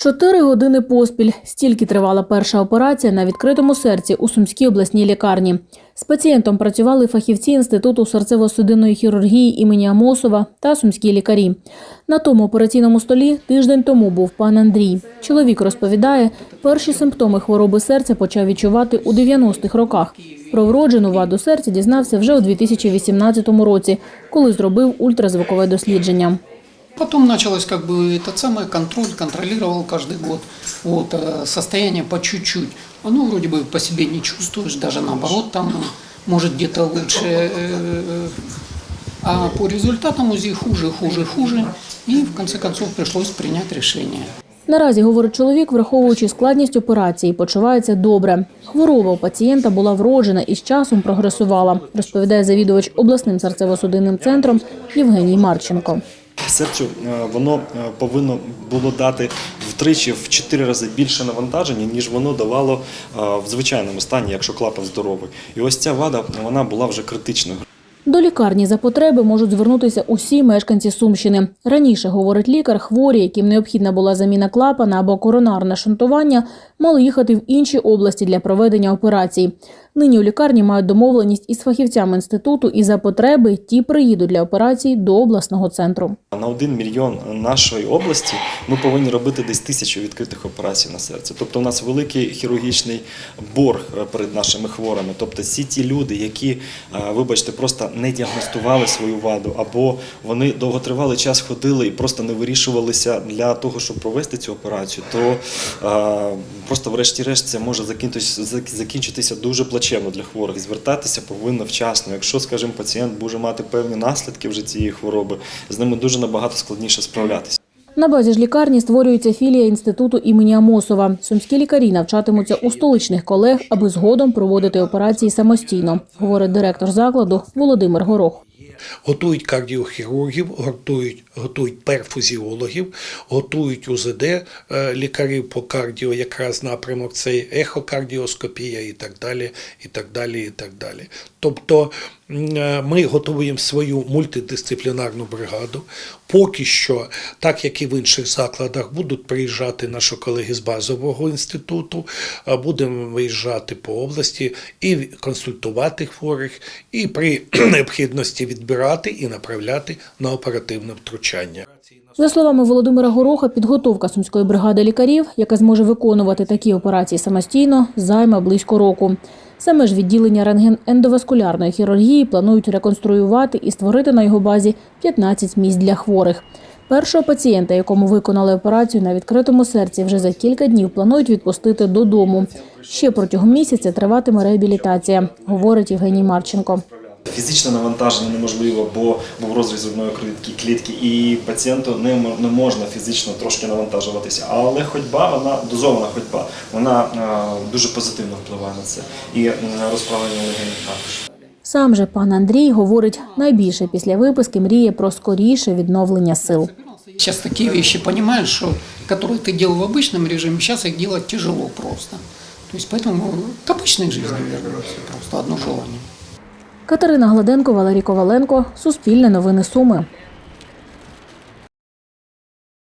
Чотири години поспіль. Стільки тривала перша операція на відкритому серці у Сумській обласній лікарні. З пацієнтом працювали фахівці Інституту серцево-судинної хірургії імені Амосова та сумські лікарі. На тому операційному столі тиждень тому був пан Андрій. Чоловік розповідає, перші симптоми хвороби серця почав відчувати у 90-х роках. Про вроджену ваду серця дізнався вже у 2018 році, коли зробив ультразвукове дослідження. Потом началось как бы этот самый контроль, контролировал каждый год вот, э, состояние по чуть-чуть. Оно вроде бы по себе не чувствуешь, даже наоборот, там может где-то лучше. э, э, А по результатам УЗИ хуже, хуже, хуже. И в конце концов пришлось принять решение. Наразі, говорить чоловік, враховуючи складність операції, почувається добре. Хвороба у пацієнта була вроджена і з часом прогресувала, розповідає завідувач обласним серцево-судинним центром Євгеній Марченко. Серцю е, воно е, повинно було дати втричі в чотири рази більше навантаження, ніж воно давало е, в звичайному стані, якщо клапан здоровий. І ось ця вада вона була вже критичною. До лікарні за потреби можуть звернутися усі мешканці Сумщини. Раніше, говорить лікар, хворі, яким необхідна була заміна клапана або коронарне шунтування, мали їхати в інші області для проведення операцій. Нині у лікарні мають домовленість із фахівцями інституту, і за потреби ті приїдуть для операцій до обласного центру. На один мільйон нашої області ми повинні робити десь тисячу відкритих операцій на серці. Тобто у нас великий хірургічний борг перед нашими хворими. Тобто всі ті люди, які, е, вибачте, просто не діагностували свою ваду, або вони довготривалий час ходили і просто не вирішувалися для того, щоб провести цю операцію, то е, просто, врешті-решт, це може закінчитися, дуже плачевно для хворих. Звертатися повинно вчасно. Якщо, скажімо, пацієнт може мати певні наслідки вже цієї хвороби, з ними дуже набагато складніше справлятися. На базі ж лікарні створюється філія інституту імені Амосова. Сумські лікарі навчатимуться у столичних колег, аби згодом проводити операції самостійно, говорить директор закладу Володимир Горох. Готують кардіохірургів, готують, готують перфузіологів, готують УЗД е, лікарів по кардіо, якраз напрямок цей ехокардіоскопія і так далі. і так далі, і так далі. Тобто е, ми готуємо свою мультидисциплінарну бригаду. Поки що, так як і в інших закладах, будуть приїжджати наші колеги з базового інституту, будемо виїжджати по області і консультувати хворих, і при необхідності відбирати і направляти на оперативне втручання. За словами Володимира Гороха, підготовка сумської бригади лікарів, яка зможе виконувати такі операції самостійно, займе близько року. Саме ж відділення рентген-ендоваскулярної хірургії планують реконструювати і створити на його базі 15 місць для хворих. Першого пацієнта, якому виконали операцію на відкритому серці, вже за кілька днів планують відпустити додому. Ще протягом місяця триватиме реабілітація, говорить Євгеній Марченко Фізичне навантаження неможливо, бо був розріз одної клітки, клітки, і пацієнту не, мо- не можна фізично трошки навантажуватися. Але ходьба, вона дозована ходьба, вона е, дуже позитивно впливає на це. І м, розправлення легенів також. Сам же пан Андрій говорить, найбільше після виписки мріє про скоріше відновлення сил. Сейчас такие вещи понимаешь, что, которые ты делал в обычном режиме, сейчас их делать тяжело просто. То есть поэтому к обычной жизни вернуться, просто одно желание. Катерина Гладенко, Валерій Коваленко, Суспільне новини Суми.